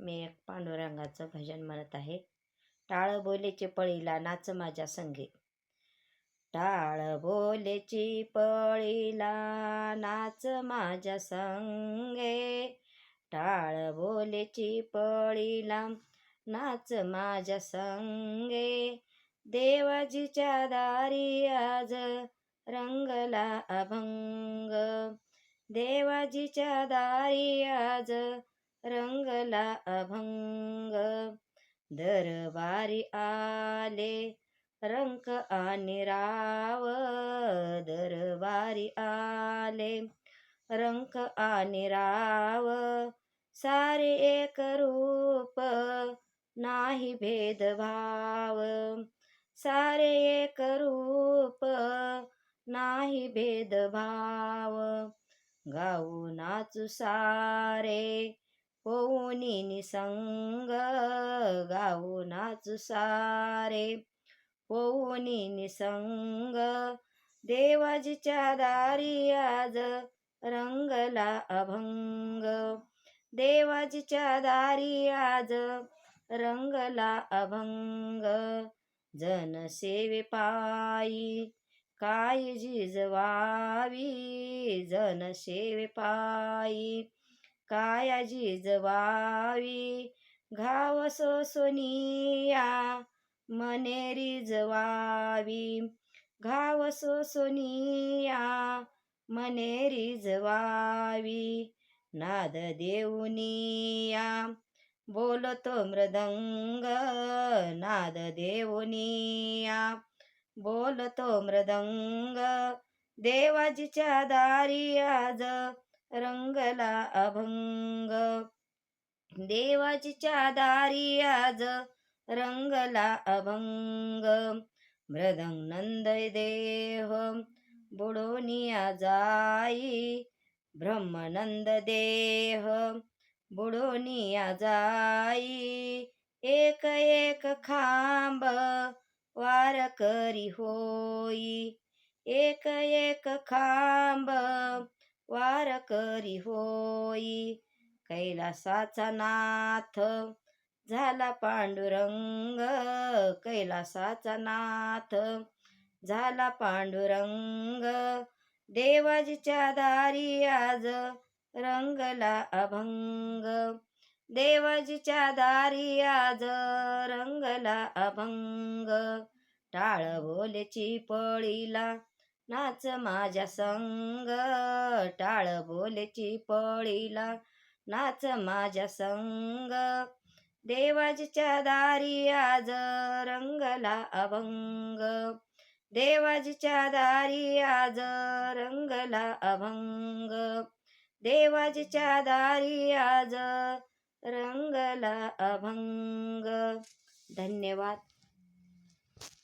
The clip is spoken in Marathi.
मी एक पांडुरंगाचं भजन म्हणत आहे. टाळ बोलेची पळीला नाच माझ्या संगे. टाळ बोलेची पळीला नाच माझ्या संगे. टाळ बोलेची पळीला नाच माझ्या संगे. देवाजीच्या दारी आज रंगला अभंग. देवाजीच्या दारी आज रंगला अभंग. दरबारी आले रंक आणि राव. दरबारी आले रंक आणि राव. सारे एक रूप नाही भेदभाव. सारे एक रूप नाही भेदभाव. गाऊ नाचू सारे होऊनी निसंग गाऊ नाच सारे. होऊनी निसंग देवाजीच्या दारी आज रंगला अभंग. देवाजीच्या दारी आज रंगला अभंग. जनसेवे पायी काय जिजवावी जनसेवे पायी काया जिजवावी घाव सोसोनिया मने रिजवावी घाव सोसोनिया मने रिजवावी नाद देऊनिया बोलतो मृदंग. नाद देऊनिया बोलतो मृदंग. देवाजीच्या दारी आज रंगला अभंग. देवाचीच्या दारी आज रंगला अभंग. मृदंग नंद देह बुडोनिया जाई. ब्रह्मानंद देह बुडोनिया जाई. एक एक खांब वार करी होई. एक एक खांब वार करी होई. कैलासाचा नाथ झाला पांडुरंग. कैलासाचा नाथ झाला पांडुरंग. देवाजीच्या दारी आज रंगला अभंग. देवाजीच्या दारी आज रंगला अभंग. टाळ बोलेची पळीला नाच माझ्या संग टाळ बोलची पळीला. नाच माझ्या संग देवाजीच्या दारी आज रंगला अभंग. देवाजीच्या दारी आज रंगला अभंग. देवाजीच्या दारी आज रंगला अभंग. धन्यवाद.